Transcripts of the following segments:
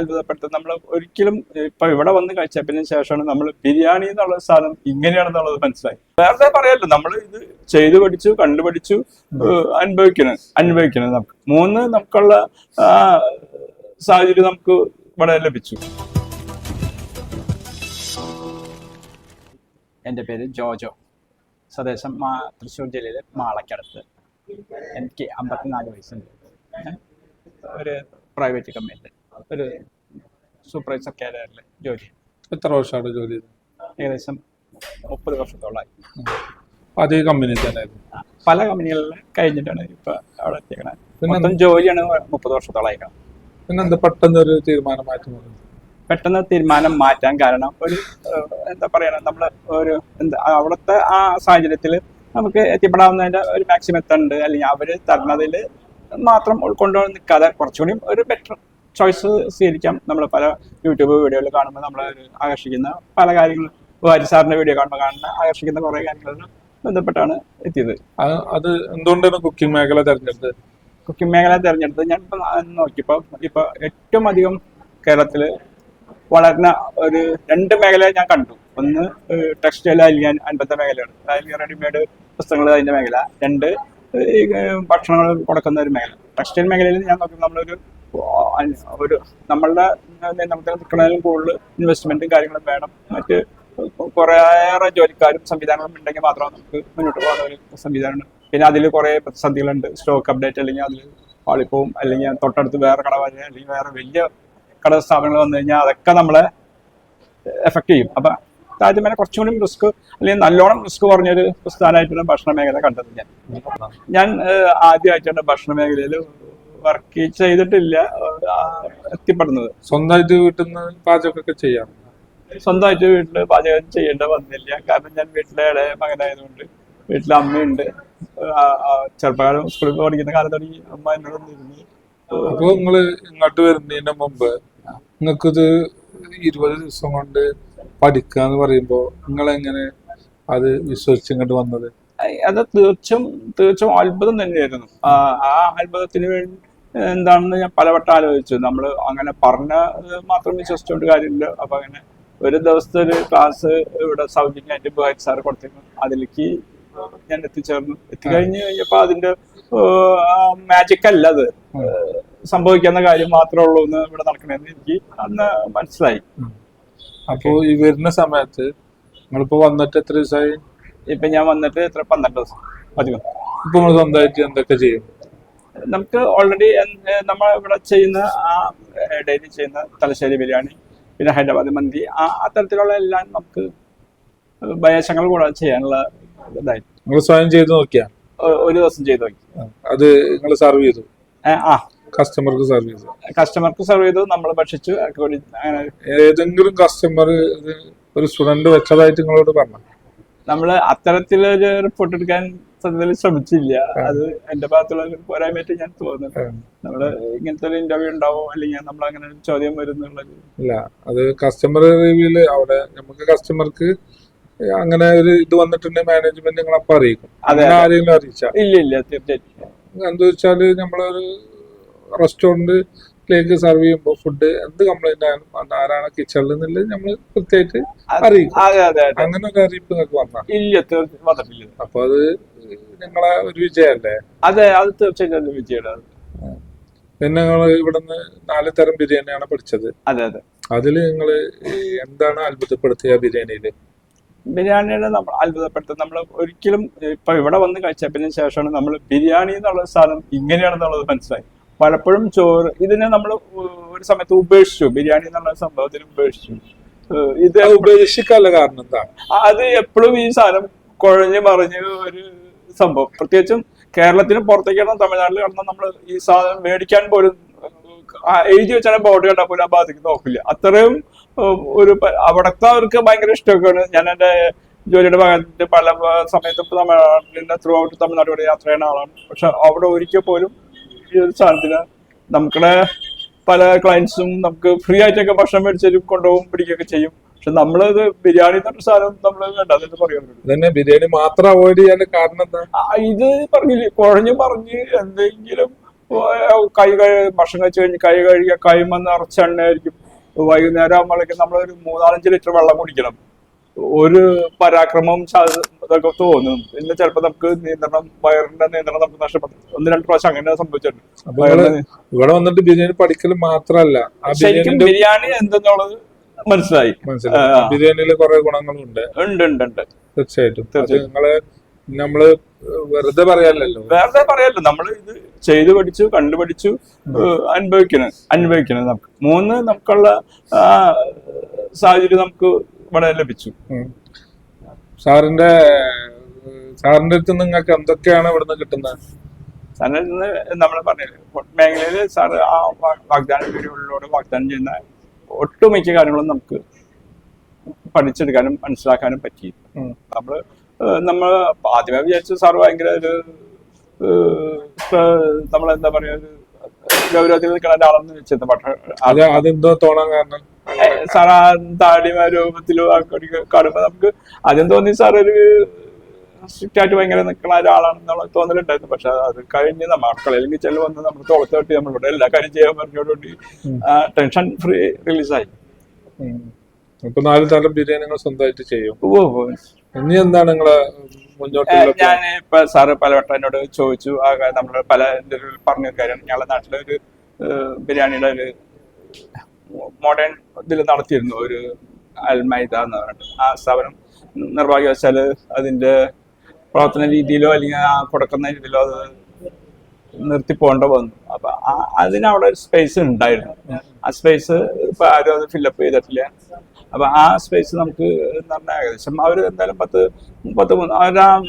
അത്ഭുതപ്പെടുത്തുന്നത് നമ്മൾ ഒരിക്കലും ഇപ്പൊ ഇവിടെ വന്ന് കഴിച്ചതിന് ശേഷമാണ് നമ്മൾ ബിരിയാണി എന്നുള്ള സാധനം ഇങ്ങനെയാണെന്നുള്ളത് മനസ്സിലായി. വേറെ പറയാലോ നമ്മൾ ഇത് ചെയ്തു പഠിച്ചു കണ്ടുപഠിച്ചു അനുഭവിക്കണം അനുഭവിക്കണം നമുക്ക്. മൂന്ന് നമുക്കുള്ള സാഹചര്യം നമുക്ക് ഇവിടെ ലഭിച്ചു. എന്റെ പേര് ജോജോ. സ്വദേശം മാ തൃശ്ശൂർ ജില്ലയിലെ മാളക്കടത്ത്. എനിക്ക് അമ്പത്തിനാല് വയസ്സുണ്ട്. ഒരു പ്രൈവറ്റ് കമ്പനിയിൽ ഒരു സൂപ്പർവൈസർ കാരിയറിൽ ജോലി? എത്ര വർഷമാണ് ജോലി ചെയ്തത്? ഏകദേശം മുപ്പത് വർഷത്തോളമായി അതേ കമ്പനി തന്നെ പല കമ്പനികളിൽ കഴിഞ്ഞിട്ടാണ് ഇപ്പൊ അവിടെ എത്തിക്കണത് പിന്നെ മൊത്തം ജോലിയാണ് മുപ്പത് വർഷത്തോളായി പിന്നെ എന്താ പെട്ടെന്ന് ഒരു തീരുമാനം മാറ്റം? പെട്ടെന്ന് തീരുമാനം മാറ്റാൻ കാരണം ഒരു എന്താ പറയണ നമ്മൾ ഒരു എന്താ അവിടുത്തെ ആ സാഹചര്യത്തിൽ നമുക്ക് എത്തിപ്പെടാവുന്നതിന്റെ ഒരു മാക്സിമം എത്തുന്നുണ്ട് അല്ലെങ്കിൽ അവർ തരുന്നതിൽ മാത്രം ഉൾക്കൊണ്ടു നിൽക്കാതെ കുറച്ചുകൂടി ഒരു ബെറ്റർ ചോയ്സ് സ്വീകരിക്കാം. നമ്മൾ പല യൂട്യൂബ് വീഡിയോയിൽ കാണുമ്പോൾ നമ്മൾ ആകർഷിക്കുന്ന പല കാര്യങ്ങൾ. വാരി സാറിന്റെ വീഡിയോ കാണുമ്പോൾ കാണുന്ന ആകർഷിക്കുന്ന കുറേ കാര്യങ്ങളിൽ ബന്ധപ്പെട്ടാണ് എത്തിയത്. അത് എന്തുകൊണ്ടാണ് കുക്കിംഗ് മേഖല തെരഞ്ഞെടുത്തത്? കുക്കിംഗ് മേഖല തെരഞ്ഞെടുത്തത് ഞാൻ ഇപ്പം നോക്കിയപ്പോൾ ഇപ്പോൾ ഏറ്റവും അധികം കേരളത്തിൽ വളർന്ന ഒരു രണ്ട് മേഖല ഞാൻ കണ്ടു. ഒന്ന് ടെക്സ്റ്റൈൽ അലിയാൻ അൻപത്തെ മേഖലയാണ്. അതായത് റെഡിമെയ്ഡ് പുസ്തകങ്ങൾ അതിന്റെ മേഖല. രണ്ട് ഈ ഭക്ഷണങ്ങൾ കൊടുക്കുന്ന ഒരു മേഖല. ടെക്സ്റ്റൈൽ മേഖലയിൽ ഞാൻ നോക്കുമ്പോൾ നമ്മളൊരു ഒരു നമ്മളുടെ നമുക്ക് നിൽക്കുന്നതിലും കൂടുതൽ ഇൻവെസ്റ്റ്മെന്റും കാര്യങ്ങളും വേണം. മറ്റ് കുറേയേറെ ജോലിക്കാരും സംവിധാനങ്ങളും ഉണ്ടെങ്കിൽ മാത്രമേ നമുക്ക് മുന്നോട്ട് പോകാൻ ഒരു സംവിധാനമാണ്. പിന്നെ അതിൽ കുറേ പ്രതിസന്ധികളുണ്ട്. സ്റ്റോക്ക് അപ്ഡേറ്റ് അല്ലെങ്കിൽ അതിൽ പാളിപ്പോവും. അല്ലെങ്കിൽ തൊട്ടടുത്ത് വേറെ കട വരെ അല്ലെങ്കിൽ വേറെ വലിയ കട സ്ഥാപനങ്ങൾ വന്നു കഴിഞ്ഞാൽ അതൊക്കെ നമ്മളെ എഫക്ട് ചെയ്യും. അപ്പൊ താജ്മഹൽ കുറച്ചും കൂടി റിസ്ക് അല്ലെങ്കിൽ നല്ലോണം റിസ്ക് കുറഞ്ഞൊരു സ്ഥാനമായിട്ടാണ് ഭക്ഷണ മേഖല കണ്ടത് ഞാൻ. ഞാൻ ആദ്യമായിട്ടാണ് ഭക്ഷണ മേഖലയിൽ വർക്ക് ചെയ്തിട്ടില്ല. എത്തിപ്പെടുന്നത്. സ്വന്തമായിട്ട് വീട്ടിൽ നിന്ന് പാചകമൊക്കെ ചെയ്യാം. സ്വന്തമായിട്ട് വീട്ടിൽ പാചകം ചെയ്യേണ്ട വന്നില്ല. കാരണം ഞാൻ വീട്ടിലെ ഇളയ മകനായതുകൊണ്ട് വീട്ടിലെ അമ്മയുണ്ട്. ചെറുപ്പകാലം സ്കൂളിൽ പഠിക്കുന്ന കാലം തുടങ്ങി അമ്മ എന്നോട് ഇരുന്ന് അപ്പൊ നിങ്ങൾ ഇങ്ങോട്ട് വരുന്നതിന് മുമ്പ് നിങ്ങൾക്കിത് ഇരുപത് ദിവസം കൊണ്ട് പഠിക്കുക എന്ന് പറയുമ്പോ നിങ്ങൾ എങ്ങനെ അത് വിശ്വസിച്ച് ഇങ്ങോട്ട് വന്നത്? അത് തീർച്ചും തീർച്ചും അത്ഭുതം തന്നെയായിരുന്നു. ആ അത്ഭുതത്തിന് വേണ്ടി എന്താണെന്ന് ഞാൻ പലവട്ടം ആലോചിച്ചു. നമ്മൾ അങ്ങനെ പറഞ്ഞ മാത്രം വിശ്വസിച്ചുകൊണ്ട് കാര്യമില്ല. അപ്പൊ അങ്ങനെ ഒരു ദിവസത്തെ ഒരു ക്ലാസ് ഇവിടെ സൗജന്യമായിട്ട് ബുഹാരി സാർ കൊടുത്തിരുന്നു. അതിലേക്ക് ഞാൻ എത്തിച്ചേർന്നു. എത്തിക്കഴിഞ്ഞ് കഴിഞ്ഞപ്പോ അതിന്റെ മാജിക് അല്ല അത്. സംഭവിക്കുന്ന കാര്യം മാത്രമേ ഉള്ളൂ എന്ന് ഇവിടെ നടക്കണമെന്ന് എനിക്ക് അന്ന് മനസ്സിലായി. അപ്പോ ഈ വരുന്ന സമയത്ത് നിങ്ങളിപ്പോ വന്നിട്ട് എത്ര ദിവസമായി ഇപ്പൊ ഞാൻ വന്നിട്ട് എത്ര പന്ത്രണ്ട് ദിവസം. അധികം ഇപ്പൊ നിങ്ങൾ സ്വന്തമായിട്ട് എന്തൊക്കെ ചെയ്യും നമുക്ക് ഓൾറെഡി നമ്മൾ ഇവിടെ ചെയ്യുന്ന ആ ഡെയിലി ചെയ്യുന്ന തലശ്ശേരി ബിരിയാണി പിന്നെ ഹൈദരാബാദ് മന്തി ആ അത്തരത്തിലുള്ള എല്ലാം നമുക്ക് ഭയശങ്ങൾ കൂടാതെ ചെയ്യാനുള്ള ഇതായി. നിങ്ങൾ സ്വയം ചെയ്ത് നോക്കിയാ? ഒരു ദിവസം ചെയ്തു നോക്കി. അത് നിങ്ങൾ സർവ് ചെയ്തു? ആ. കസ്റ്റമർക്ക് സർവ് ചെയ്തു? കസ്റ്റമർക്ക് സെർവ് ചെയ്തു നമ്മൾ ഭക്ഷിച്ചു അങ്ങനെ. ഏതെങ്കിലും കസ്റ്റമർ ഒരു സ്റ്റുഡന്റ് വെച്ചതായിട്ട് നിങ്ങളോട് പറഞ്ഞു? നമ്മൾ അത്തരത്തിലൊരു റിപ്പോർട്ട് എടുക്കാൻ സത്യത്തിൽ ശ്രമിച്ചില്ല. അത് എന്റെ ഭാഗത്തുള്ള പോരായ്മയായിട്ട് ഞാൻ തോന്നുന്നു. നമ്മൾ ഇങ്ങനത്തെ ഒരു ഇന്റർവ്യൂ ഉണ്ടാവോ? അല്ലെങ്കിൽ നമ്മൾ അങ്ങനെ ഒരു ചോദ്യം വരുന്നുള്ളത് ഇല്ല. അത് കസ്റ്റമർ റിവ്യൂൽ അവിടെ നമുക്ക് കസ്റ്റമർക്ക് അങ്ങനെ ഒരു ഇത് വന്നിട്ടുണ്ടെങ്കിൽ മാനേജ്മെന്റ് നിങ്ങൾ അപ്പൊ അറിയിക്കും. ആരെങ്കിലും അറിയിച്ച? ഇല്ല ഇല്ല. തീർച്ചയായിട്ടും. എന്താ വെച്ചാൽ നമ്മളൊരു റെസ്റ്റോറന്റിലേക്ക് സെർവ് ചെയ്യുമ്പോൾ ഫുഡ് എന്ത് കംപ്ലൈന്റ് ആയാലും അത് ആരാണ് കിച്ചണിൽ എന്നുള്ളത് നമ്മൾ കൃത്യമായിട്ട് അറിയിക്കും. അങ്ങനെ ഒരു അറിയിപ്പ് നിങ്ങൾക്ക് വന്ന? ഇല്ല വന്നിട്ടില്ല. അപ്പൊ അത് നിങ്ങളെ ഒരു വിജയല്ലേ? അതെ അത് തീർച്ചയായിട്ടും വിജയമാണ്. പിന്നെ നിങ്ങൾ ഇവിടുന്ന് നാല് തരം ബിരിയാണിയാണ് പഠിച്ചത്. അതെ അതെ. അതിൽ നിങ്ങൾ എന്താണ് അത്ഭുതപ്പെടുത്തിയ ബിരിയാണിയിൽ? ബിരിയാണിയുടെ നമ്മൾ അത്ഭുതപ്പെടുത്തുക. നമ്മൾ ഒരിക്കലും ഇപ്പൊ ഇവിടെ വന്ന് കഴിച്ചതിന് ശേഷമാണ് നമ്മൾ ബിരിയാണി എന്നുള്ള സാധനം ഇങ്ങനെയാണെന്നുള്ളത് മനസ്സിലായി. പലപ്പോഴും ചോറ് ഇതിനെ നമ്മൾ ഒരു സമയത്ത് ഉപേക്ഷിച്ചു. ബിരിയാണി എന്നുള്ള സംഭവത്തിൽ ഉപേക്ഷിച്ചു. ഇത് അത് ഉപേക്ഷിക്കാനുള്ള കാരണം എന്താ അത് എപ്പോഴും ഈ സാധനം കുഴഞ്ഞ് മറിഞ്ഞ് ഒരു സംഭവം. പ്രത്യേകിച്ചും കേരളത്തിന് പുറത്തേക്ക് കിടന്ന തമിഴ്നാട്ടിൽ കിടന്ന നമ്മൾ ഈ സാധനം മേടിക്കാൻ പോലും എഴുതി വെച്ചാൽ ബോർഡ് കണ്ടാൽ പോലും ആ ഭാഗത്തേക്ക് നോക്കില്ല. അത്രയും ഒരു അവിടുത്തെ അവർക്ക് ഭയങ്കര ഇഷ്ടമൊക്കെയാണ്. ഞാൻ എന്റെ ജോലിയുടെ ഭാഗത്ത് പല സമയത്തും തമിഴ്നാട്ടിൽ ത്രൂ ഔട്ട് തമിഴ്നാട് യാത്ര ചെയ്യുന്ന ആളാണ്. പക്ഷെ അവിടെ ഒരിക്കൽ പോലും ഈ ഒരു സാധനത്തിന് നമുക്കുടെ പല ക്ലയൻസും നമുക്ക് ഫ്രീ ആയിട്ടൊക്കെ ഭക്ഷണം മേടിച്ചും കൊണ്ടുപോകും പിടിക്കുകയൊക്കെ ചെയ്യും. പക്ഷെ നമ്മളത് ബിരിയാണി തൊട്ട് സാധനം നമ്മൾ വേണ്ട അതെന്ന് പറയാൻ ബിരിയാണി മാത്രം അവോയ്ഡ് ചെയ്യാൻ കാരണം എന്താ? ഇത് പറഞ്ഞില്ലേ കുഴഞ്ഞു പറഞ്ഞ് എന്തെങ്കിലും കൈ കഴി ഭക്ഷണം കഴിച്ചു കഴിഞ്ഞ് കൈ കഴുകിയ കൈമ നിറച്ച എണ്ണയായിരിക്കും. വൈകുന്നേരം ആകുമ്പോഴേക്കും നമ്മളൊരു മൂന്നാലഞ്ച് ലിറ്റർ വെള്ളം കുടിക്കണം. ഒരു പരാക്രമം ഇതൊക്കെ തോന്നും. പിന്നെ ചിലപ്പോ നമുക്ക് നിയന്ത്രണം വയറിന്റെ നിയന്ത്രണം നമുക്ക് നഷ്ടപ്പെടും. ഒന്ന് രണ്ട് പ്രാവശ്യം അങ്ങനെ സംഭവിച്ചിട്ടുണ്ട്. ഇവിടെ വന്നിട്ട് ബിരിയാണി പഠിക്കൽ മാത്രല്ല. ശരിക്കും ബിരിയാണി എന്തെന്നുള്ളത് മനസ്സിലായി. ബിരിയാണിയിൽ കുറെ ഗുണങ്ങളും ഉണ്ട് ഉണ്ട് ഉണ്ട്. ഉണ്ട് തീർച്ചയായിട്ടും. നിങ്ങൾ നമ്മൾ വെറുതെ പറയാലല്ലോ വെറുതെ പറയാലോ നമ്മൾ ഇത് ചെയ്തു പഠിച്ചു കണ്ടുപഠിച്ചു അനുഭവിക്കണം അനുഭവിക്കണം നമുക്ക്. മൂന്ന് നമുക്കുള്ള സാഹചര്യം നമുക്ക് ഇവിടെ ലഭിച്ചു. സാറിന്റെ സാറിന്റെ അടുത്ത് നിങ്ങൾക്ക് എന്തൊക്കെയാണ് ഇവിടുന്ന് കിട്ടുന്നത്? സാറിന്റെ ഇന്ന് നമ്മൾ പറഞ്ഞു മേഖലയിൽ സാർ ആ വാഗ്ദാന വീഡിയോകളിലൂടെ വാഗ്ദാനം ചെയ്യുന്ന ഒട്ടുമിക്ക കാര്യങ്ങളും നമുക്ക് പഠിച്ചെടുക്കാനും മനസ്സിലാക്കാനും പറ്റി. നമ്മൾ നമ്മൾ ആദ്യമേ വിചാരിച്ചു സാർ ഭയങ്കര ഒരു നമ്മളെന്താ പറയുക ഗൗരവത്തിൽ നിൽക്കുന്ന ഒരാളെന്ന് വെച്ചിരുന്നു പക്ഷേ അത് അതെന്തോ തോന്നാൻ കാരണം. സാർ ആ താടി രൂപത്തിലോ കാണുമ്പോ നമുക്ക് ആദ്യം തോന്നി സാർ ഒരു സ്ട്രിക്റ്റ് ആയിട്ട് ഭയങ്കര നിൽക്കുന്ന ഒരാളാണെന്നുള്ള തോന്നലുണ്ടായിരുന്നു. പക്ഷെ അത് കഴിഞ്ഞ് നമ്മ മക്കളെങ്കിൽ ചെല്ലു വന്ന് നമ്മൾ തോളത്ത് തട്ടി നമ്മളോട് എല്ലാ കാര്യം ചെയ്യാൻ പറഞ്ഞോടുകൂടി ടെൻഷൻ ഫ്രീ റിലീസായി. ഇപ്പൊ നാല് തരം ബിരിയാണി നിങ്ങൾ സ്വന്തമായിട്ട് ചെയ്യും. ഓ ഓ. ഇനി എന്താണ് നിങ്ങളെ ഞാൻ ഇപ്പൊ സാറ് പലവട്ടം എന്നോട് ചോദിച്ചു. നമ്മൾ പല എന്റെ പറഞ്ഞ കാര്യമാണ് ഞങ്ങളുടെ നാട്ടിലൊരു ബിരിയാണിയുടെ ഒരു മോഡേൺ ഇതിൽ നടത്തിയിരുന്നു ഒരു അൽമൈദ എന്ന് പറഞ്ഞിട്ട് ആ സ്ഥാപനം നിർഭാഗ്യവശാൽ അതിന്റെ പ്രവർത്തന രീതിയിലോ അല്ലെങ്കിൽ ആ കൊടുക്കുന്ന രീതിയിലോ അത് നിർത്തി പോകേണ്ട വന്നു. അപ്പൊ ആ- അതിന് ഒരു സ്പേസ് ഉണ്ടായിരുന്നു. ആ സ്പേസ് ഇപ്പൊ ആരും അത് ഫില്ലപ്പ് ചെയ്തിട്ടില്ല. അപ്പൊ ആ സ്പേസ് നമുക്ക് എന്ന് പറഞ്ഞാൽ ഏകദേശം അവർ എന്തായാലും പത്ത് പത്ത് മൂന്ന് അവരാ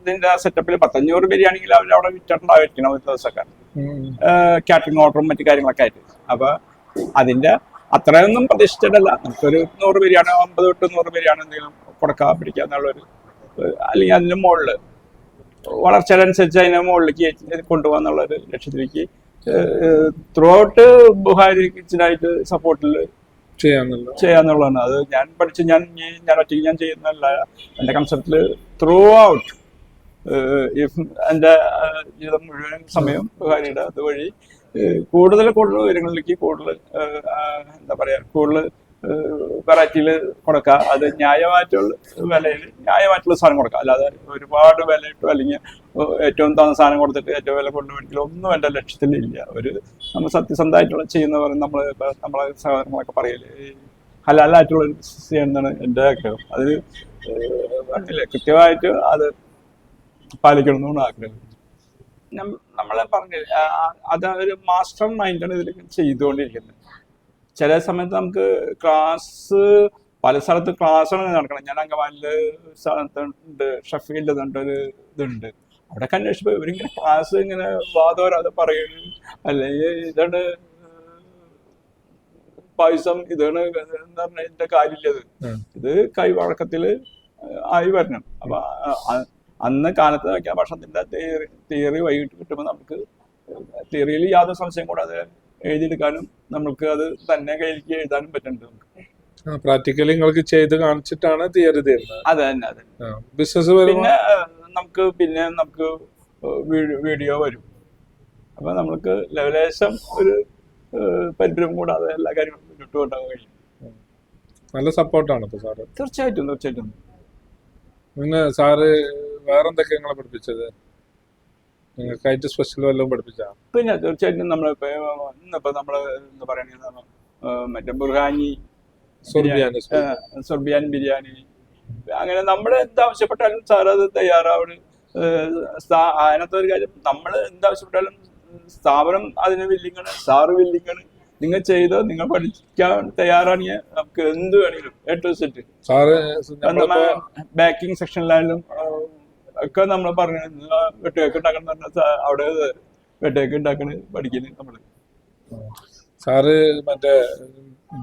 ഇതിന്റെ സെറ്റപ്പിൽ പത്തഞ്ഞൂറ് ബിരിയാണിയിൽ അവർ അവിടെ വിറ്റിട്ടുണ്ടായിരിക്കണം ഒരു ദിവസമൊക്കെ. കാറ്ററിംഗ് ഓർഡറും മറ്റു കാര്യങ്ങളൊക്കെ ആയിട്ട്. അപ്പൊ അതിന്റെ അത്രയൊന്നും പ്രതീക്ഷിച്ചിട്ടല്ല നമുക്കൊരു നൂറ് ബിരിയാണി അമ്പത് തൊട്ട് നൂറ് ബിരിയാണി എന്തെങ്കിലും കൊടുക്കാൻ പിടിക്കുക എന്നുള്ളൊരു അല്ലെങ്കിൽ അതിന് മുകളിൽ. വളർച്ചയനുസരിച്ച് അതിനെ മുകളിലേക്ക് കൊണ്ടുപോകാന്നുള്ള ഒരു ലക്ഷ്യത്തിലേക്ക് ത്രൂ ഔട്ട് ബുഹാരി കിച്ചനായിട്ട് സപ്പോർട്ടിൽ ചെയ്യാന്നുള്ള ചെയ്യാന്നുള്ളതാണ്. അത് ഞാൻ പഠിച്ച് ഞാൻ ഞാൻ ഒറ്റയ്ക്ക് ഞാൻ ചെയ്യുന്നതല്ല. എന്റെ കൺസെപ്റ്റിൽ ത്രൂ ഔട്ട് ഇഫ് എന്റെ ജീവിതം മുഴുവൻ സമയം ബുഹാരിയുടെ അതുവഴി കൂടുതൽ കൂടുതൽ ഉയരങ്ങളിലേക്ക് കൂടുതൽ എന്താ പറയാ കൂടുതൽ വെറൈറ്റിയിൽ കൊടുക്കുക അത് ന്യായമായിട്ടുള്ള വിലയിൽ ന്യായമായിട്ടുള്ള സാധനം കൊടുക്കുക അല്ലാതെ ഒരുപാട് വില ഇട്ടു അല്ലെങ്കിൽ ഏറ്റവും തന്ന സാധനം കൊടുത്തിട്ട് ഏറ്റവും വില കൊണ്ട് മേടിക്കലോ ഒന്നും എന്റെ ലക്ഷ്യത്തിലില്ല ഒരു നമ്മൾ സത്യസന്ധമായിട്ടുള്ള ചെയ്യുന്നവർ നമ്മൾ നമ്മളെ സഹോദരങ്ങളൊക്കെ പറയൽ ഹലാലായിട്ടുള്ള ബിസിനസ് ചെയ്യണമെന്നാണ് എന്റെ ആഗ്രഹം. അത് ഏഹ്, കൃത്യമായിട്ട് അത് പാലിക്കണമെന്നാണ് ആഗ്രഹം. നം- നമ്മളെ പറഞ്ഞു അത് ഒരു മാസ്റ്റർ മൈൻഡാണ് ഇതിൽ ചെയ്തുകൊണ്ടിരിക്കുന്നത്. ചില സമയത്ത് നമുക്ക് ക്ലാസ് പല സ്ഥലത്ത് ക്ലാസ്സാണ് നടക്കണം ഞാൻ അങ്കമാലിൽ സ്ഥലത്തുണ്ട് ഷഫീൽഡ് ഉണ്ട് ഒരു ഇതുണ്ട്. അവിടെ അന്വേഷിച്ചപ്പോൾ ഇവരിങ്ങനെ ക്ലാസ് ഇങ്ങനെ വാദോരാതെ പറയുന്നു അല്ലെങ്കിൽ ഇതാണ് പായസം ഇതാണ് എന്താ പറഞ്ഞ ഇതിന്റെ കാര്യമില്ലത്. ഇത് കൈവഴക്കത്തിൽ ആയി വരണം. അപ്പൊ അന്ന് കാലത്ത് വയ്ക്കാൻ ഭക്ഷണത്തിന്റെ തിയറി തിയറി വൈകിട്ട് കിട്ടുമ്പോൾ നമുക്ക് തിയറിയിൽ യാതൊരു സംശയം കൂടാതെ എഴുതിയെടുക്കാനും നമുക്ക് അത് തന്നെ കയ്യിലേക്ക് എഴുതാനും പറ്റുന്നുണ്ട് നമുക്ക്. പ്രാക്ടിക്കലി നിങ്ങൾക്ക് ചെയ്ത് കാണിച്ചിട്ടാണ് തിയറി തരുന്നത്. അതെ തന്നെ അതെ ബിസിനസ് പിന്നെ നമുക്ക് പിന്നെ നമുക്ക് വീഡിയോ വരും. അപ്പൊ നമുക്ക് ലവലേശം ഒരു പരിഭ്രമം കൂടാതെ എല്ലാ കാര്യങ്ങളും മുന്നോട്ട് കൊണ്ടുപോകാൻ കഴിയും. നല്ല സപ്പോർട്ടാണ് ഇപ്പൊ സാറ്. തീർച്ചയായിട്ടും തീർച്ചയായിട്ടും. പിന്നെ സാറ് വേറെന്തൊക്കെ നിങ്ങളെ പഠിപ്പിച്ചത്? നിങ്ങൾക്കായിട്ട് സ്പെഷ്യൽ വല്ലതും പഠിപ്പിച്ചാ? പിന്നെ തീർച്ചയായിട്ടും നമ്മൾ ഇന്നിപ്പോ നമ്മൾ എന്താ പറയുക മറ്റേ ബുർഹാനി സുർബിയാൻ ബിരിയാണി അങ്ങനെ നമ്മൾ എന്താവശ്യപ്പെട്ടാലും സാർ അത് തയ്യാറാവണ്. അതിനകത്ത് ഒരു കാര്യം നമ്മൾ എന്താവശ്യപ്പെട്ടാലും സ്ഥാപനം അതിന് വില്ലിങ്ങാണ് സാറ് വില്ലിങ്ങാണ്. നിങ്ങൾ ചെയ്ത് നിങ്ങൾ പഠിക്കാൻ തയ്യാറാണെങ്കിൽ നമുക്ക് എന്ത് വേണമെങ്കിലും A to set sir baking സെക്ഷനിലായാലും ഒക്കെ നമ്മൾ പറഞ്ഞു വെട്ടുകേക്ക് ഉണ്ടാക്കണം എന്ന് പറഞ്ഞാൽ അവിടെ വെട്ടുകേക്ക് ഉണ്ടാക്കണ് പഠിക്കുന്നു നമ്മൾ. സാറ് മറ്റേ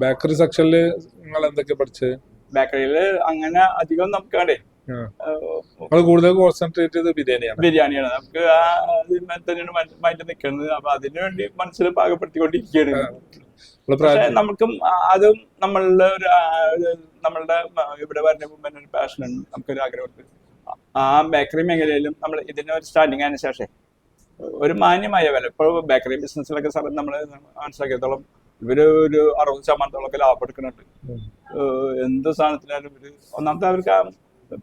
ബേക്കറി സെക്ഷനിൽ നിങ്ങൾ എന്തൊക്കെ പഠിച്ചത് ബേക്കറിയിൽ അങ്ങനെ അധികം നമുക്ക് വേണ്ടേ. കൂടുതൽ കോൺസെൻട്രേറ്റ് ചെയ്ത് ബിരിയാണിയാണ്. ബിരിയാണിയാണ്. നമുക്ക് ആ തന്നെയാണ് മൈൻഡ് നിൽക്കുന്നത്. അപ്പൊ അതിനു വേണ്ടി മനസ്സിൽ പാകപ്പെടുത്തിക്കൊണ്ടിരിക്കുകയാണ്. നമുക്കും അതും നമ്മളുടെ ഒരു നമ്മളുടെ ഇവിടെ വരുന്ന മുമ്പ് ഒരു പാഷൻ ഉണ്ട് നമുക്കൊരു ആഗ്രഹമുണ്ട്. ആ ബേക്കറി മേഖലയിലും നമ്മൾ ഇതിന് ഒരു സ്റ്റാർട്ടിങ് അതിന് ശേഷം. ഒരു മാന്യമായ വില. ഇപ്പോൾ ബേക്കറി ബിസിനസ്സിലൊക്കെ സാർ നമ്മൾ മനസ്സിലാക്കിയത്തോളം ഇവർ ഒരു അറുപത് ശതമാനത്തോളമൊക്കെ ലാഭം എടുക്കുന്നുണ്ട്. എന്ത് സാധനത്തിനാലും ഇവർ ഒന്നാമത്തെ അവർക്ക്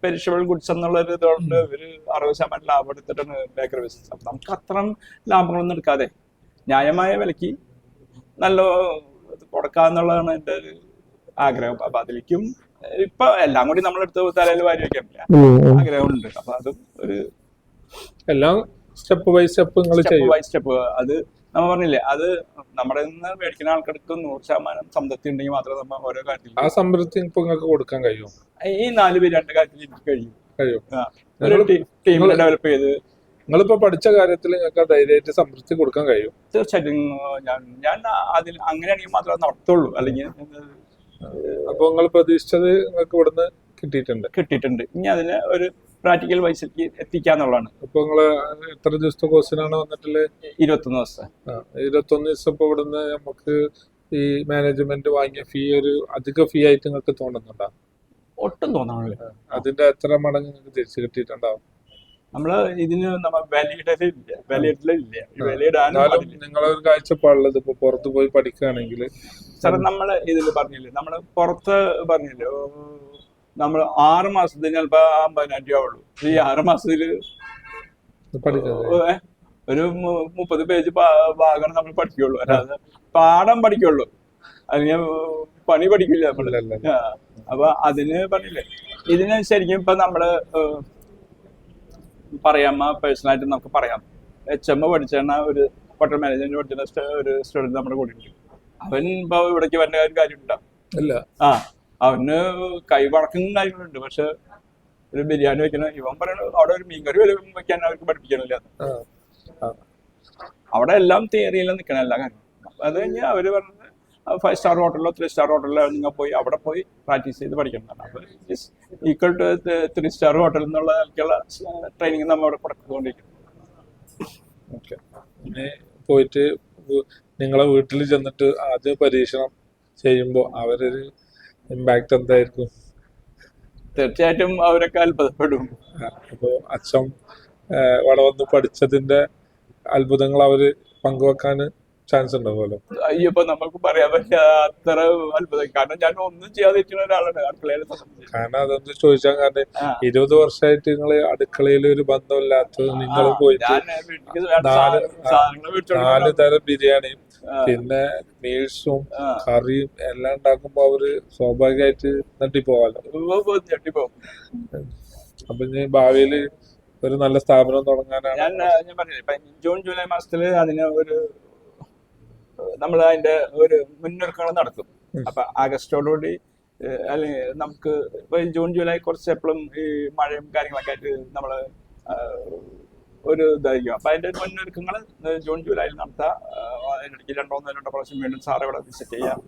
പെരിഷബിൾ ഗുഡ്സ് എന്നുള്ള ഒരു ഇതുകൊണ്ട് ഇവർ അറുപത് ശതമാനം ലാഭം എടുത്തിട്ടാണ് ബേക്കറി ബിസിനസ് അപ്പൊ നമുക്ക് അത്രയും ലാഭങ്ങളൊന്നും എടുക്കാതെ ന്യായമായ വിലക്ക് നല്ല കൊടുക്കാന്നുള്ളതാണ് എന്റെ ഒരു ആഗ്രഹം. അപ്പൊ അതിലേക്കും ഇപ്പൊ എല്ലാം കൂടി നമ്മളെടുത്ത് തലയിൽ വാരി വെക്കാനില്ല. ആഗ്രഹമുണ്ട് അപ്പൊ അതും ഒരു എല്ലാം സ്റ്റെപ്പ് ബൈ സ്റ്റെപ്പ് നിങ്ങൾ സ്റ്റെപ്പ് ബൈ സ്റ്റെപ്പ് അത് നമ്മൾ പറഞ്ഞില്ലേ അത് നമ്മുടെ നിന്ന് മേടിക്കുന്ന ആൾക്കാർക്ക് നൂറ് ശതമാനം സംതൃപ്തി ഉണ്ടെങ്കിൽ മാത്രമേ നമ്മൾ ഓരോ കാര്യത്തിൽ ആ സംതൃപ്തി ഇപ്പൊ നിങ്ങൾക്ക് കൊടുക്കാൻ കഴിയും ഈ നാല് പേര് രണ്ട് കാര്യത്തിൽ എനിക്ക് കഴിയും. കഴിയും. ഒരു ടീമിനെ ഡെവലപ്പ് ചെയ്ത് നിങ്ങളിപ്പോ പഠിച്ച കാര്യത്തിൽ നിങ്ങൾക്ക് ധൈര്യമായിട്ട് സംതൃപ്തി കൊടുക്കാൻ കഴിയും. തീർച്ചയായിട്ടും ഞാൻ ഞാൻ അതിൽ അങ്ങനെയാണെങ്കിൽ മാത്രമേ നടത്തുള്ളൂ. അല്ലെങ്കിൽ അപ്പൊ നിങ്ങൾ പ്രതീക്ഷിച്ചത് നിങ്ങൾക്ക് ഇവിടുന്ന് കിട്ടിയിട്ടുണ്ട്. കിട്ടിയിട്ടുണ്ട്. ഇനി അതിന് ഒരു പ്രാക്ടിക്കൽ വയസ്സിലേക്ക് എത്തിക്കാന്നുള്ളതാണ്. അപ്പൊ നിങ്ങൾ എത്ര ദിവസത്തെ കോഴ്സിനാണ് വന്നിട്ടുള്ളത് ഇരുപത്തൊന്ന് ദിവസം ഇരുപത്തൊന്ന് ദിവസം ഇപ്പൊ ഇവിടുന്ന് നമുക്ക് ഈ മാനേജ്മെന്റ് വാങ്ങിയ ഫീ ഒരു അധിക ഫീ ആയിട്ട് നിങ്ങൾക്ക് തോന്നുന്നുണ്ടോ? ഒട്ടും തോന്നണില്ല അതിന്റെ എത്ര മടങ്ങ് നിങ്ങൾക്ക് തിരിച്ചു കിട്ടിയിട്ടുണ്ടാവും? നമ്മൾ ഇതിന് എന്നാലും പാടില്ല. നിങ്ങളൊരു കാഴ്ചപ്പാടുള്ളത് ഇപ്പൊ പുറത്ത് പോയി പഠിക്കുകയാണെങ്കിൽ സാറേ നമ്മൾ ഇതിൽ പറഞ്ഞില്ലേ? നമ്മൾ പുറത്ത് പറഞ്ഞില്ലേ? നമ്മൾ ആറ് മാസത്തിന് ചിലപ്പോ അമ്പതിനായിരം രൂപ ഉള്ളൂ. ഈ ആറ് മാസത്തിൽ പഠിക്കുന്നത് ഒരു മുപ്പത് പേജ് ഭാഗം നമ്മൾ പഠിക്കുള്ളൂ. അല്ലാതെ പാഠം പഠിക്കുള്ളൂ. അല്ലെങ്കിൽ പണി പഠിക്കില്ല നമ്മൾ. ആ, അപ്പൊ അതിന് പറഞ്ഞില്ലേ? ഇതിന് ശരിക്കും ഇപ്പൊ നമ്മൾ ഏഹ്, പറയാമ പേഴ്സണലായിട്ട് നമുക്ക് പറയാം. എച്ച് എം പഠിച്ചാണ് ഒരു ഹോട്ടൽ മാനേജ്മെന്റ് പഠിച്ച ഒരു സ്റ്റുഡന്റ് നമ്മുടെ കൂടെ ഉണ്ട്. അവൻ ഇപ്പൊ ഇവിടേക്ക് വരേണ്ട ഒരു കാര്യം ഉണ്ടാവും ആ അവന് കൈവടക്കും കാര്യങ്ങളുണ്ട് പക്ഷെ ഒരു ബിരിയാണി വെക്കണം ഇവൻ പറയണ അവിടെ ഒരു മീൻകറി വരെ വെക്കാൻ അവർക്ക് പഠിപ്പിക്കണില്ല. അവിടെ എല്ലാം തിയറിയിലും നിൽക്കണം എല്ലാ കാര്യങ്ങളും. അത് കഴിഞ്ഞാൽ അവർ പറഞ്ഞത് ഫൈവ് സ്റ്റാർ ഹോട്ടലിലോ ത്രീ സ്റ്റാർ ഹോട്ടലിലോ നിങ്ങൾ പോയി അവിടെ പോയി പ്രാക്ടീസ് ചെയ്ത് പഠിക്കണം it's equal to three star hotel എന്നുള്ള നിലയ്ക്കുള്ള ട്രെയിനിങ് നമ്മൾ അവിടെ കൊടുത്തുകൊണ്ടിരിക്കും ഓക്കെ പോയിട്ട് നിങ്ങളെ വീട്ടിൽ ചെന്നിട്ട് ആദ്യം പരീക്ഷണം ചെയ്യുമ്പോൾ അവരൊരു ഇമ്പാക്ട് എന്തായിരിക്കും? തീർച്ചയായിട്ടും അവരൊക്കെ അത്ഭുതപ്പെടും. അപ്പോൾ അച്ഛൻ ആ, ഇവിടെ വന്ന് പഠിച്ചതിന്റെ അത്ഭുതങ്ങൾ അവർ പങ്കുവെക്കാൻ ചാൻസ് ഉണ്ടാവുമല്ലോ. അയ്യോ ഇപ്പൊ നമുക്ക് പറയാൻ പറ്റാത്ര അത്ഭുതം. കാരണം ഞാൻ ഒന്നും ചെയ്യാതെ ഇരിക്കുന്ന ഒരാളാണ്. അടുക്കളയിൽ കാരണം അതൊന്ന് ചോദിച്ചാൽ കാരണം. ഇരുപത് വർഷമായിട്ട് നിങ്ങൾ അടുക്കളയിൽ ഒരു ബന്ധമില്ലാത്തത് നിങ്ങൾ പോയിട്ട് നാല് തരം ബിരിയാണിയും പിന്നെ മീൽസും. കറിയും എല്ലാം ഉണ്ടാക്കുമ്പോ അവർ സ്വാഭാവികമായിട്ട് ഉവ്വ് ഞെട്ടിപ്പോവും. അപ്പൊ ഇനി ഭാവിയിൽ ഒരു നല്ല സ്ഥാപനം തുടങ്ങാനാണ് ഞാൻ ഇപ്പൊ ജൂൺ ജൂലൈ മാസത്തിൽ അതിന് ഒരു നമ്മൾ അതിന്റെ ഒരു മുന്നൊരുക്കങ്ങൾ നടത്തും. അപ്പൊ ആഗസ്റ്റോടുകൂടി അല്ലെങ്കിൽ നമുക്ക് ഇപ്പൊ ജൂൺ ജൂലൈ കുറച്ച് എപ്പോഴും ഈ മഴയും കാര്യങ്ങളൊക്കെ ആയിട്ട് നമ്മൾ ഒരു ഇതായിരിക്കും. അപ്പൊ അതിന്റെ മുന്നൊരുക്കങ്ങൾ ജൂൺ ജൂലൈയിൽ നടത്താം. അതിനിടയ്ക്ക് രണ്ടോ രണ്ടോ പ്രാവശ്യം വീണ്ടും സാറെ ഇവിടെ വിസിറ്റ് ചെയ്യാം.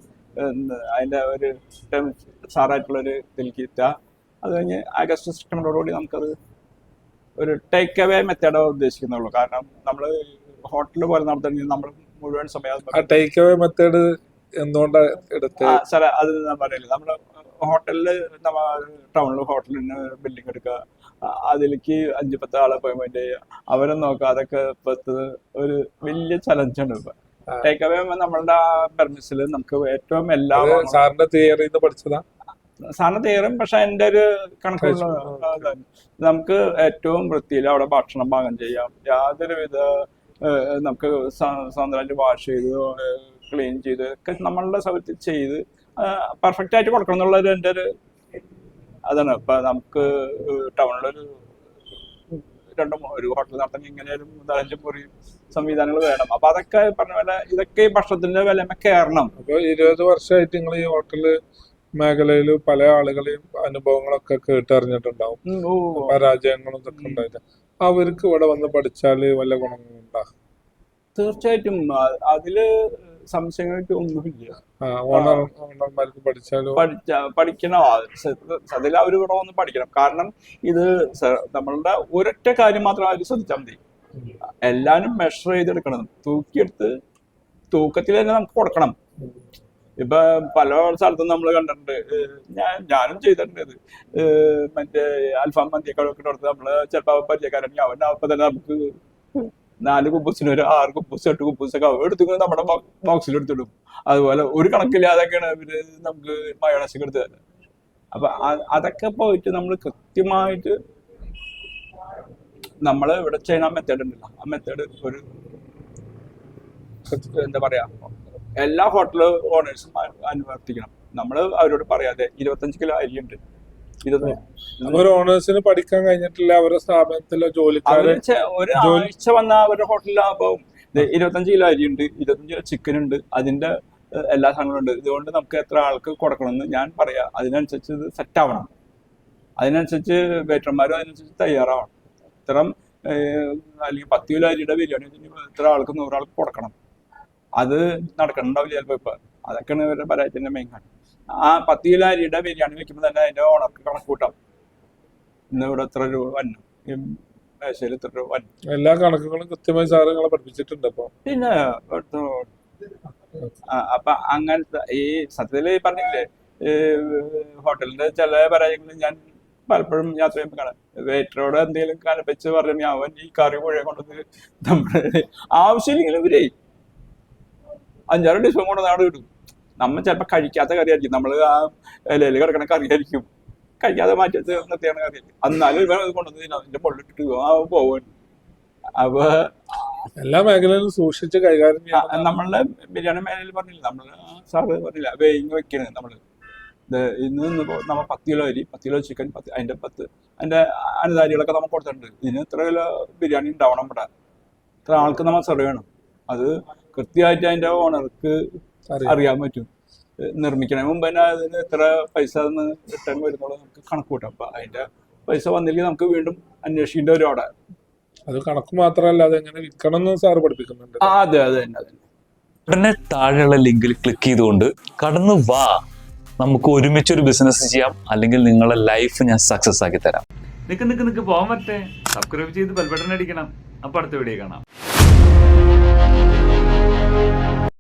അതിന്റെ ഒരു സാറായിട്ടുള്ളൊരു ഇതിലേക്ക് എത്താം അത് കഴിഞ്ഞ് ആഗസ്റ്റ് സെപ്റ്റംബറോടുകൂടി നമുക്കത് ഒരു ടേക്ക് അവേ മെത്തേഡ് ഉദ്ദേശിക്കുന്നുള്ളൂ. കാരണം നമ്മൾ ഹോട്ടൽ പോലെ നടത്തണമെങ്കിൽ നമ്മൾ മുഴുവൻ സമയം ടേക്ക് അവേ മെത്തേഡ് എന്തുകൊണ്ടാണ് സാറേ അത് ഞാൻ പറയില്ല നമ്മൾ ഹോട്ടലിൽ നമ്മ ടൗണിൽ ഹോട്ടലിന് ബിൽഡിംഗ് എടുക്കുക. അതിലേക്ക് അഞ്ച് പത്ത് ആളെ അപ്പോയിൻമെന്റ് ചെയ്യുക. അവരെ നോക്കുക. അതൊക്കെ പത്ത് ഒരു വലിയ ചലഞ്ചാണ് ഇപ്പൊ. ടേക്ക് അവേ നമ്മളുടെ പെർമിസിൽ നമുക്ക് ഏറ്റവും എല്ലാ സാറിന്റെ തിയറിന്ന് പഠിച്ചതാ? സാറിന് തീരും പക്ഷെ എന്റെ ഒരു കണക്കുള്ള നമുക്ക് ഏറ്റവും വൃത്തിയിൽ അവിടെ ഭക്ഷണം പാകം ചെയ്യാം. യാതൊരുവിധ നമുക്ക് സ്വ- സ്വന്തമായിട്ട് വാഷ് ചെയ്ത് ക്ലീൻ ചെയ്ത് ഒക്കെ നമ്മളുടെ സൗകര്യത്തിൽ ചെയ്ത് പെർഫെക്റ്റ് ആയിട്ട് കൊടുക്കണം എന്നുള്ളത് എന്റെ ഒരു അതാണ്. ഇപ്പൊ നമുക്ക് ടൗണിലൊരു രണ്ടും ഒരു ഹോട്ടൽ നടത്തണമെങ്കിൽ ഇങ്ങനെ ഒരു നാലഞ്ച് മുറി സംവിധാനങ്ങൾ വേണം. അപ്പൊ അതൊക്കെ പറഞ്ഞ പോലെ ഇതൊക്കെ ഈ ഭക്ഷണത്തിന്റെ വിലമ കയറണം അപ്പൊ ഇരുപത് വർഷമായിട്ട് നിങ്ങൾ ഈ ഹോട്ടൽ മേഖലയിൽ പല ആളുകളെയും അനുഭവങ്ങളൊക്കെ കേട്ടറിഞ്ഞിട്ടുണ്ടാവും. പരാജയങ്ങളും ഇതൊക്കെ ഉണ്ടായിട്ട്. അവർക്ക് ഇവിടെ വന്ന് പഠിച്ചാൽ വല്ല ഗുണങ്ങളുണ്ടാ? തീർച്ചയായിട്ടും. അതിൽ സംശയങ്ങൾക്ക് ഒന്നുമില്ല. ഓണർ ഓണർമാർക്ക് പഠിച്ചാലോ? പഠിച്ച പഠിക്കണം. അതിൽ അവർ ഇവിടെ വന്ന് പഠിക്കണം. കാരണം ഇത് നമ്മളുടെ ഒരൊറ്റ കാര്യം മാത്രം അവർ ശ്രദ്ധിച്ചാൽ മതി. എല്ലാരും മെഷർ ചെയ്തെടുക്കണം. തൂക്കിയെടുത്ത് തൂക്കത്തിൽ തന്നെ നമുക്ക് കൊടുക്കണം. ഇപ്പൊ പല സ്ഥലത്തും നമ്മൾ കണ്ടിട്ടുണ്ട്. ഞാൻ ഞാനും ചെയ്തിട്ടുണ്ട് ഇത്. മറ്റേ അൽഫാം മന്തിയൊക്കെ കൊടുത്ത് നമ്മൾ ചിലപ്പോ പരിചയക്കാരൻ അവൻ അപ്പൊ തന്നെ നമുക്ക് നാല് കുബൂസിന് ഒരു ആറ് കുബൂസ് എട്ട് കുബൂസൊക്കെ എടുത്തുകൊണ്ട് നമ്മുടെ ബോക്സിൽ എടുത്തിടും. അതുപോലെ ഒരു കണക്കില്ലാതൊക്കെയാണ് ഇവർ നമുക്ക് മയോണസൊക്കെ എടുത്ത് തരുന്നത്. അപ്പൊ അതൊക്കെ പോയിട്ട് നമ്മൾ കൃത്യമായിട്ട് നമ്മൾ ഇവിടെ ചെയ്യുന്ന മെത്തേഡ് ഉണ്ടല്ലോ. ആ മെത്തേഡ് ഒരു എന്താ പറയാ എല്ലാ ഹോട്ടൽ ഓണേഴ്സും അനുവർത്തിക്കണം. നമ്മൾ അവരോട് പറയാതെ ഇരുപത്തഞ്ച് കിലോ അരിയുണ്ട്. ഒരു ഓണേഴ്സിന് പഠിക്കാൻ കഴിഞ്ഞിട്ടില്ല അവരുടെ സ്ഥാപനത്തിലെ ജോലി ഒരു ആഴ്ച വന്ന അവരുടെ ഹോട്ടലിലാകുമ്പോൾ ഇരുപത്തഞ്ച് കിലോ അരിയുണ്ട് ഇരുപത്തഞ്ച് കിലോ ചിക്കൻ ഉണ്ട് അതിന്റെ എല്ലാ സാധനങ്ങളും ഉണ്ട്. ഇതുകൊണ്ട് നമുക്ക് എത്ര ആൾക്ക് കൊടുക്കണമെന്ന് ഞാൻ പറയാ. അതിനനുസരിച്ച് ഇത് സെറ്റ് ആവണം. അതിനനുസരിച്ച് വേറ്റർമാരും അതിനനുസരിച്ച് തയ്യാറാവണം. ഇത്തരം അല്ലെങ്കിൽ പത്ത് കിലോ അരിയുടെ ബിരിയാണി ഇത്ര ആൾക്ക് നൂറാൾക്ക് കൊടുക്കണം. അത് നടക്കണുണ്ടാവില്ല ചിലപ്പോൾ ഇപ്പൊ. അതൊക്കെയാണ് ഇവരുടെ പരാജയത്തിന്റെ മെയിൻ കാരണം. ആ പത്ത് കിലോ അരിയുടെ ബിരിയാണി വെക്കുമ്പോൾ തന്നെ അതിന്റെ ഓണർക്ക് കണക്ക് കൂട്ടാം. ഇന്ന് ഇവിടെ എത്ര രൂപ വന്നു? മേശയിൽ എത്ര രൂപ വന്നു? എല്ലാ കണക്കുകളും കൃത്യമായി സാധനങ്ങളെ നിങ്ങളെ പഠിപ്പിച്ചിട്ടുണ്ട് അപ്പൊ. പിന്നെ അപ്പൊ അങ്ങനത്തെ ഈ സത്യത്തിൽ ഈ പറഞ്ഞില്ലേ ഹോട്ടലിന്റെ ചില പരാജയങ്ങൾ ഞാൻ പലപ്പോഴും യാത്ര ചെയ്യുമ്പോൾ കാണാം വെയിറ്ററോട് എന്തെങ്കിലും കനപ്പിച്ച് പറഞ്ഞു അവൻ ഈ കറി മുഴുവൻ കൊണ്ടുവന്ന് നമ്മുടെ ആവശ്യമില്ലെങ്കിലും ഇവരേ അഞ്ചാറ് ഡിഷും കൊണ്ട് നാട് കിട്ടും നമ്മൾ ചിലപ്പോൾ കഴിക്കാത്ത കറിയായിരിക്കും. നമ്മൾ ആ ഇലയിൽ കിടക്കണ കറിയായിരിക്കും. കഴിക്കാതെ മാറ്റി നിർത്തിയാണ് കറി. എന്നാലും ഇവർ കൊണ്ടുവന്ന് അതിന്റെ ഇട്ടിട്ട് ആ പോവാൻ അപ്പൊ എല്ലാ മേഖലയിലും സൂക്ഷിച്ച് കൈകാര്യം ചെയ്യാം നമ്മളുടെ ബിരിയാണി മേഖലയിൽ പറഞ്ഞില്ല. നമ്മൾ സാറ് പറഞ്ഞില്ല. വേയിങ് വെക്കണത് നമ്മൾ. ഇന്ന് ഇന്ന് നമ്മൾ നമ്മ പത്ത് കിലോ അരി പത്ത് കിലോ ചിക്കൻ പത്ത് അതിന്റെ പത്ത് അതിന്റെ അനുദാരികളൊക്കെ നമ്മൾ കൊടുത്തിട്ടുണ്ട്. ഇതിന് ഇത്ര കിലോ ബിരിയാണി ഉണ്ടാവണം ഇവിടെ. ഇത്ര ആൾക്ക് നമ്മൾ സെർവ് ചെയ്യണം. അത് കൃത്യമായിട്ട് അതിന്റെ ഓണർക്ക് അറിയാം. അറിയാൻ പറ്റും. നിർമ്മിക്കണ. മുമ്പ് തന്നെ അതിന് എത്ര പൈസ എന്ന് റിട്ടേൺ വരുന്നുള്ളത് നമുക്ക് കണക്ക് കൂട്ടാം. അപ്പൊ അതിന്റെ പൈസ വന്നില്ലെങ്കിൽ നമുക്ക് വീണ്ടും അന്വേഷിക്കേണ്ട ഒരു അവിടെ. അത് കണക്ക് മാത്രമല്ല അത് എങ്ങനെ വിൽക്കണം എന്ന് സാറ് പഠിപ്പിക്കുന്നുണ്ട്. ആ അതെ അതെ തന്നെ അതെ ഉടനെ താഴെയുള്ള ലിങ്കിൽ ക്ലിക്ക് ചെയ്തുകൊണ്ട് കടന്നു വാ. നമുക്ക് ഒരുമിച്ച് ഒരു ബിസിനസ് ചെയ്യാം. അല്ലെങ്കിൽ നിങ്ങളുടെ ലൈഫ് ഞാൻ സക്സസ് ആക്കി തരാം. നിക്ക് നിക്ക് നിക്ക് പോകാൻ പറ്റേ. സബ്സ്ക്രൈബ് ചെയ്ത് ബെൽബട്ടൺ അടിക്കണം. അപ്പൊ അടുത്ത വീഡിയോ കാണാം.